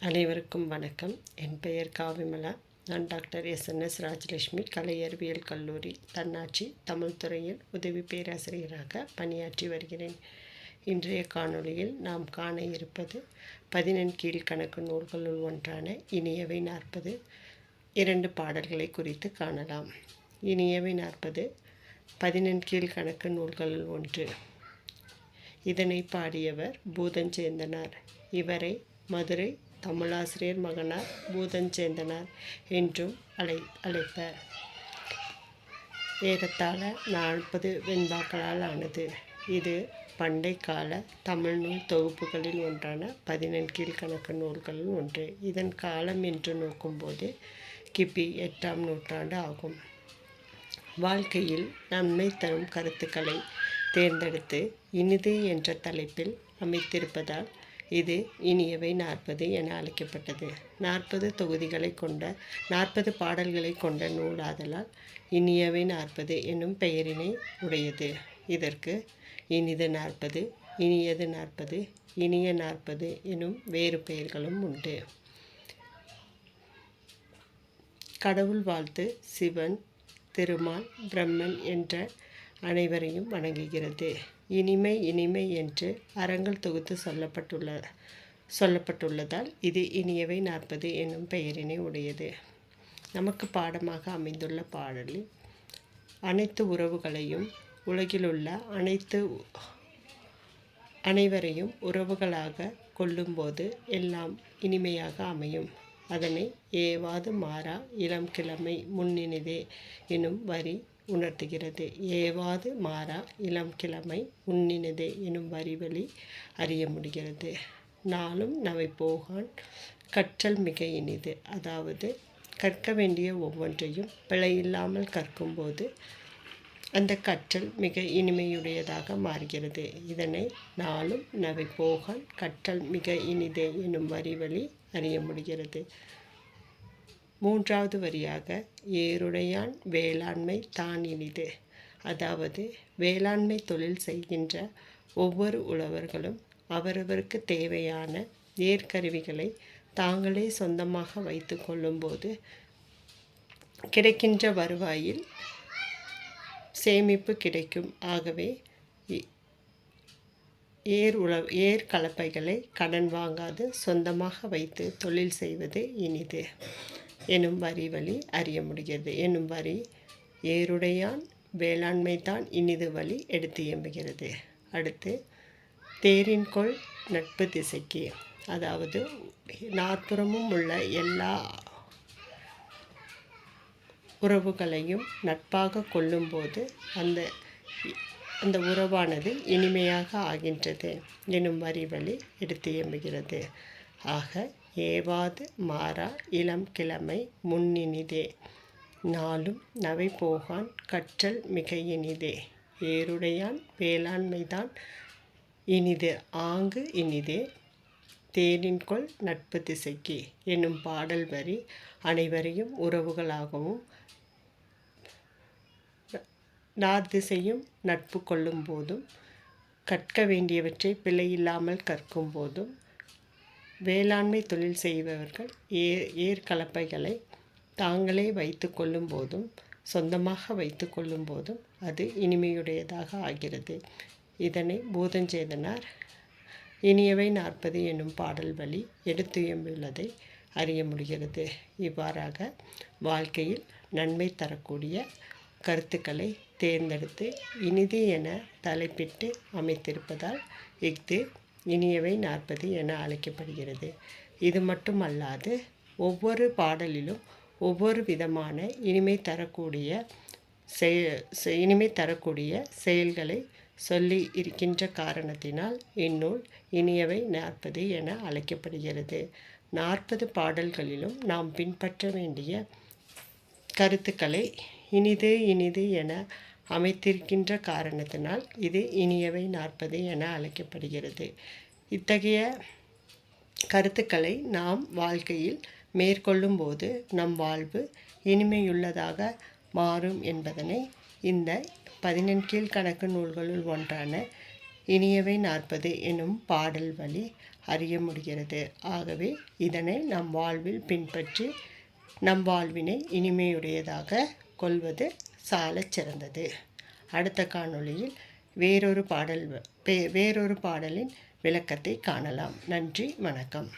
அனைவருக்கும் வணக்கம். என் பெயர் காவிமலா. நான் டாக்டர் எஸ். என். ராஜலட்சுமி கலை அறிவியல் கல்லூரி தன்னாட்சி தமிழ் துறையில் உதவி பேராசிரியராக பணியாற்றி வருகிறேன். இன்றைய காணொளியில் நாம் காண இருப்பது பதினெண் கீழ்கணக்கு நூல்களுள் ஒன்றான இனியவை நாற்பது. இரண்டு பாடல்களை குறித்து காணலாம். இனியவை நாற்பது பதினெண் கீழ்கணக்கு நூல்களுள் ஒன்று. இதனை பாடியவர் பூதஞ்சேந்தனார். இவரை மதுரை தமிழாசிரியர் மகனார் பூதஞ்சேந்தனார் என்றும் அழை அழைப்பர். ஏறத்தாழ நாற்பது வெண்பாக்களால் ஆனது. இது பண்டை கால தமிழ் நூல் தொகுப்புகளில் ஒன்றான பதினெண் கீழ்கணக்கு நூல்களில் ஒன்று. இதன் காலம் என்று நோக்கும்போது கிபி எட்டாம் நூற்றாண்டு ஆகும். வாழ்க்கையில் நன்மை தரும் கருத்துக்களை தேர்ந்தெடுத்து இனிது என்ற தலைப்பில் அமைத்திருப்பதால் இது இனியவை நாற்பது என அழைக்கப்பட்டது. நாற்பது தொகுதிகளை கொண்ட நாற்பது பாடல்களை கொண்ட நூலாதலால் இனியவை நாற்பது என்னும் பெயரினை உடையது. இதற்கு இனிது நாற்பது இனியது நாற்பது இனிய நாற்பது எனும் வேறு பெயர்களும் உண்டு. கடவுள் வாழ்த்து சிவன் திருமால் பிரம்மன் என்ற அனைவரையும் வணங்குகிறது. இனிமை இனிமை என்று அறங்கள் தொகுத்து சொல்லப்பட்டுள்ள சொல்லப்பட்டுள்ளதால் இது இனியவை நாற்பது என்னும் பெயரினை உடையது. நமக்கு பாடமாக அமைந்துள்ள பாடலில் அனைத்து உறவுகளையும் உலகிலுள்ள அனைத்து அனைவரையும் உறவுகளாக கொள்ளும்போது எல்லாம் இனிமையாக அமையும். அதனை ஏவாது மாறா இளம் கிழமை முன்னினிதே எனும் வரி உணர்த்துகிறது. ஏவாது மாறா இளம் கிழமை உன்னினதே எனும் வரி வழி அறிய முடிகிறது. நாளும் நவை போகான் கற்றல் மிக இனிது. அதாவது கற்க வேண்டிய ஒவ்வொன்றையும் பிழையில்லாமல் கற்கும்போது அந்த கற்றல் மிக இனிமையுடையதாக மாறுகிறது. இதனை நாளும் நவை போகான் கற்றல் மிக இனிதே எனும் வரி வழி அறிய முடிகிறது. மூன்றாவது வரியாக ஏருடையான் வேளாண்மை தான் இனிது அதாவது வேளாண்மை தொழில் செய்கின்ற ஒவ்வொரு உழவர்களும் அவரவருக்கு தேவையான ஏற்கருவிகளை தாங்களே சொந்தமாக வைத்து கொள்ளும்போது கிடைக்கின்ற வருவாயில் சேமிப்பு கிடைக்கும். ஆகவே ஏர் உழவு ஏர் கலப்பைகளை கடன் வாங்காது சொந்தமாக வைத்து தொழில் செய்வது இனிது. எனும் வரி வழி அறிய முடிகிறது. எனும் வரி ஏருடையான் வேளாண்மை தான் இனிது வழி எடுத்து இயம்புகிறது. அடுத்து தேரின்கொள் நட்பு திசைக்கு. அதாவது நாற்புறமும் உள்ள எல்லா உறவுகளையும் நட்பாக கொள்ளும்போது அந்த அந்த உறவானது இனிமையாக ஆகின்றது எனும் வரி வழி எடுத்து எம்புகிறது ஆக ஏவாது மாறா இளம் கிழமை முன்னினிதே. நாளும் நவை போகான் கற்றல் மிக இனிதே ஏருடையான் வேளாண்மைதான் இனிது ஆங்கு இனிதே. தேனின்கொள் நட்பு திசைக்கு என்னும் பாடல் வரி அனைவரையும் உறவுகளாகவும் நாதிசையும் நட்பு கொள்ளும் போதும் கற்க வேண்டியவற்றை பிழையில்லாமல் கற்கும் போதும். வேளாண்மை தொழில் செய்பவர்கள் ஏர் ஏற்கலப்பைகளை தாங்களே வைத்து கொள்ளும் போதும் சொந்தமாக வைத்து கொள்ளும் போதும் அது இனிமையுடையதாக ஆகிறது. இதனை பூதஞ்சேதனார் இனியவை நாற்பது என்னும் பாடல் வழி எடுத்துயம்புள்ளதை அறிய முடிகிறது. இவ்வாறாக வாழ்க்கையில் நன்மை தரக்கூடிய கருத்துக்களை தேர்ந்தெடுத்து இனிது என தலைப்பிட்டு அமைத்திருப்பதால் இஃது இனியவை நாற்பது என அழைக்கப்படுகிறது. இது மட்டுமல்லாது ஒவ்வொரு பாடலிலும் ஒவ்வொரு விதமான இனிமை தரக்கூடிய செய இனிமை தரக்கூடிய செயல்களை சொல்லி இருக்கின்ற காரணத்தினால் இந்நூல் இனியவை நாற்பது என அழைக்கப்படுகிறது. நாற்பது பாடல்களிலும் நாம் பின்பற்ற வேண்டிய கருத்துக்களை இனிது இனிது என அமைத்திருக்கின்ற காரணத்தினால் இது இனியவை நாற்பது என அழைக்கப்படுகிறது. இத்தகைய கருத்துக்களை நாம் வாழ்க்கையில் மேற்கொள்ளும் போது நம் வாழ்வு இனிமையுள்ளதாக மாறும் என்பதனை இந்த பதினெண் கீழ்கணக்கு நூல்களுள் ஒன்றான இனியவை நாற்பது எனும் பாடல் வழி அறிய முடிகிறது. ஆகவே இதனை நம் வாழ்வில் பின்பற்றி நம் வாழ்வினை இனிமையுடையதாக கொள்வது சாலச் சிறந்தது. அடுத்த காணொளியில் வேறொரு பாடல் பே- வேறொரு பாடலின் விளக்கத்தை காணலாம். நன்றி வணக்கம்.